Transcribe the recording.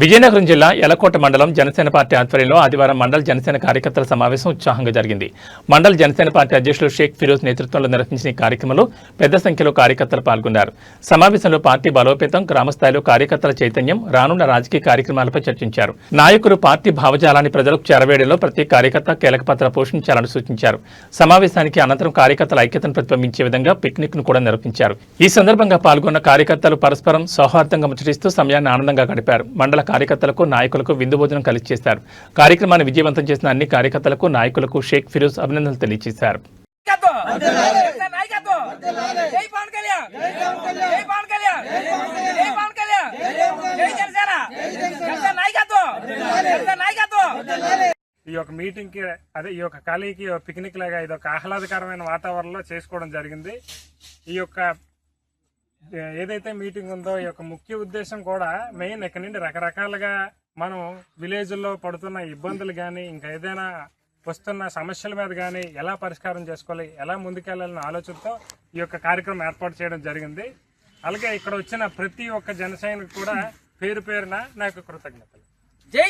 విజయనగరం జిల్లా యలకోట మండలం జనసేన పార్టీ ఆధ్వర్యంలో ఆదివారం మండల జనసేన కార్యకర్తల సమావేశం ఉత్సాహంగా జరిగింది. మండల జనసేన పార్టీ అధ్యక్షులు షేక్ ఫిరోజ్ నేతృత్వంలో నిర్వహించిన ఈ కార్యక్రమంలో పెద్ద సంఖ్యలో కార్యకర్తలు పాల్గొన్నారు. సమావేశంలో పార్టీ బలోపేతం గ్రామస్థాయిలో కార్యకర్తల చైతన్యం రానున్న రాజకీయ కార్యక్రమాలపై చర్చించారు. నాయకులు పార్టీ భావజాలాన్ని ప్రజలకు చేరవేయడంలో ప్రతి కార్యకర్త కీలక పాత్ర పోషించాలని సూచించారు. సమావేశానికి అనంతరం కార్యకర్తల ఐక్యతను ప్రతిబింబించే విధంగా పిక్నిక్ను కూడా నిర్వహించారు. ఈ సందర్భంగా పాల్గొన్న కార్యకర్తలు పరస్పరం సౌహార్దంగా ముచ్చరిస్తూ సమయాన్ని ఆనందంగా గడిపారు. మండల కార్యకర్తలకు నాయకులకు విందు భోజనం కలిసి చేశారు కార్యక్రమాన్ని విజయవంతం చేసిన అన్ని కార్యకర్తలకు నాయకులకు షేక్ ఫిరోజ్ అభినందనలు తెలియజేశారు నాయకత్వం ఈ యొక్క మీటింగ్కి అదే ఈ యొక్క ఖాళీకి పిక్నిక్ లాగా ఇది ఒక ఆహ్లాదకరమైన వాతావరణంలో చేసుకోవడం జరిగింది. ఈ యొక్క ఏదైతే మీటింగ్ ఉందో ఈ యొక్క ముఖ్య ఉద్దేశం కూడా మెయిన్ ఇక్కడ నుండి రకరకాలుగా మనం విలేజ్లో పడుతున్న ఇబ్బందులు కానీ ఇంకా ఏదైనా వస్తున్న సమస్యల మీద కానీ ఎలా పరిష్కారం చేసుకోవాలి ఎలా ముందుకెళ్ళాలని ఆలోచనతో ఈ యొక్క కార్యక్రమం ఏర్పాటు చేయడం జరిగింది. అలాగే ఇక్కడ వచ్చిన ప్రతి ఒక్క జన కూడా పేరు పేరున నాకు కృతజ్ఞతలు. జై